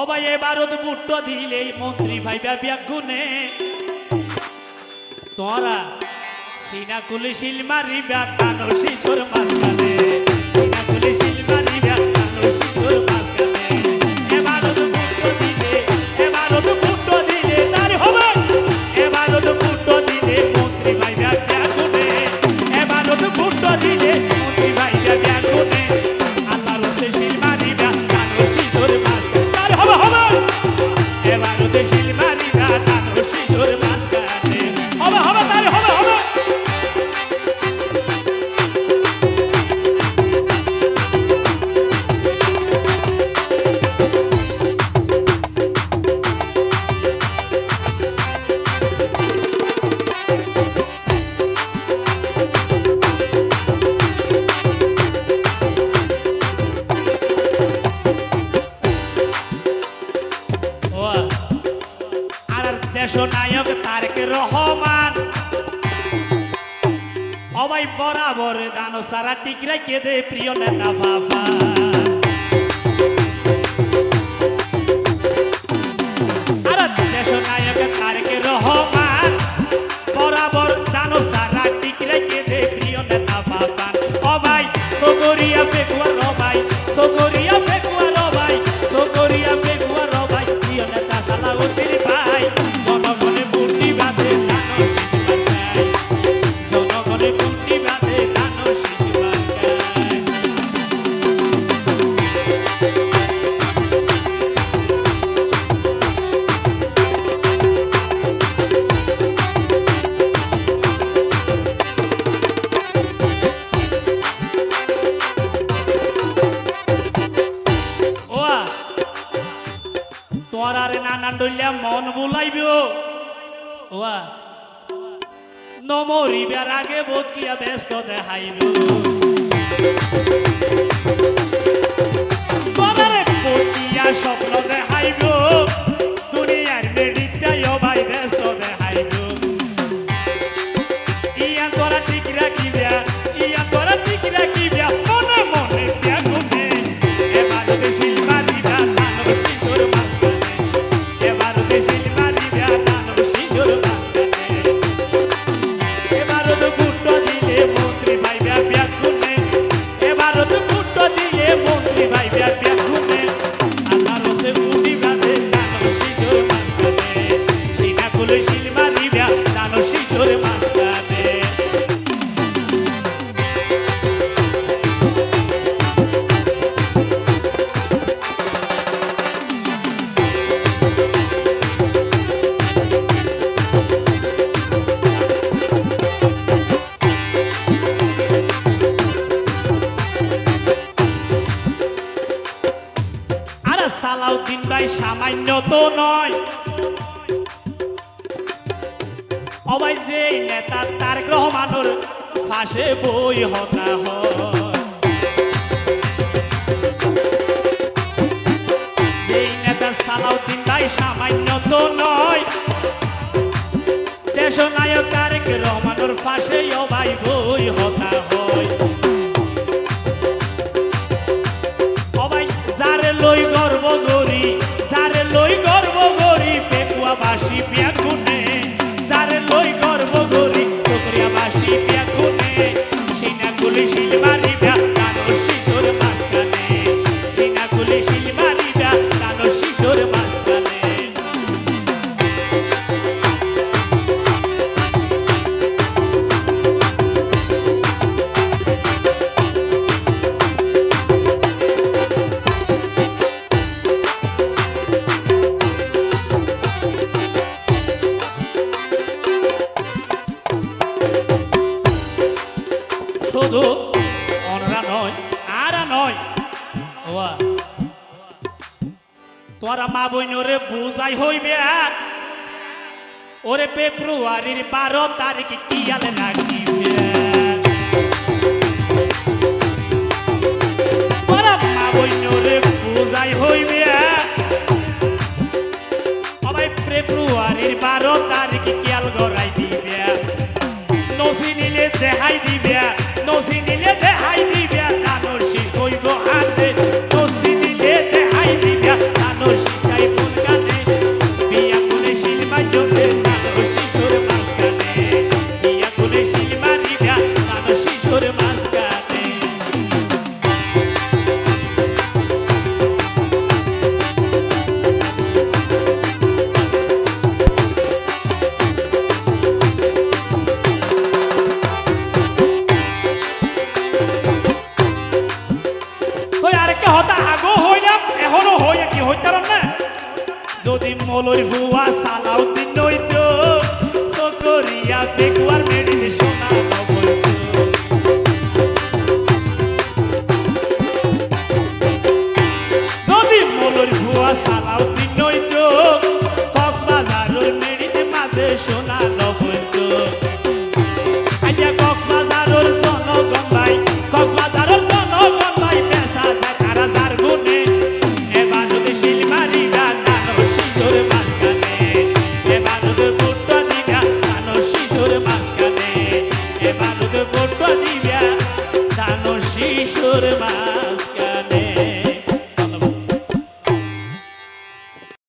অবাই এবারত বুট্ট দিলে মন্ত্রী ভাইবা ব্যাগুনে। তোরা সিনা কুলি শিল মারিবা কানো শিশুর মাঝখানে। সিনা কুলি দিলে মন্ত্রী ভাইবা ব্যাগুনে। এবারত বুট্ট দিলে নায়ক তারেক রহমান। অবাই বরাবর দানো সারা টিকরা কেঁদে প্রিয় নেতা ফাফা। তোমার আরে নানান ডইলা মন বুলাইব। ওয়া। নমরিবার আগে বোধ কিয়া ব্যস্ত দেখাইব। ভাই সামান্য তো নয়। অবাই যে নেতা, তার গ্রহ মানুর ফাঁসে বই হতা হয়। সালাউদ্দিন ভাই সামান্য তো নয়। দেশ নায়ক ফাঁসে অবাই বই হতা হয়। তোরা মা বইনরে বুঝাই হইবে ওরে ফেব্রুয়ারির বারো তারিখ সবাই ফেব্রুয়ারির বারো তারিখ গড়াই দিবে। নসি নিলে দেখাই দিবে নসি মলর বুয়া সালাউদ্দিন নইতো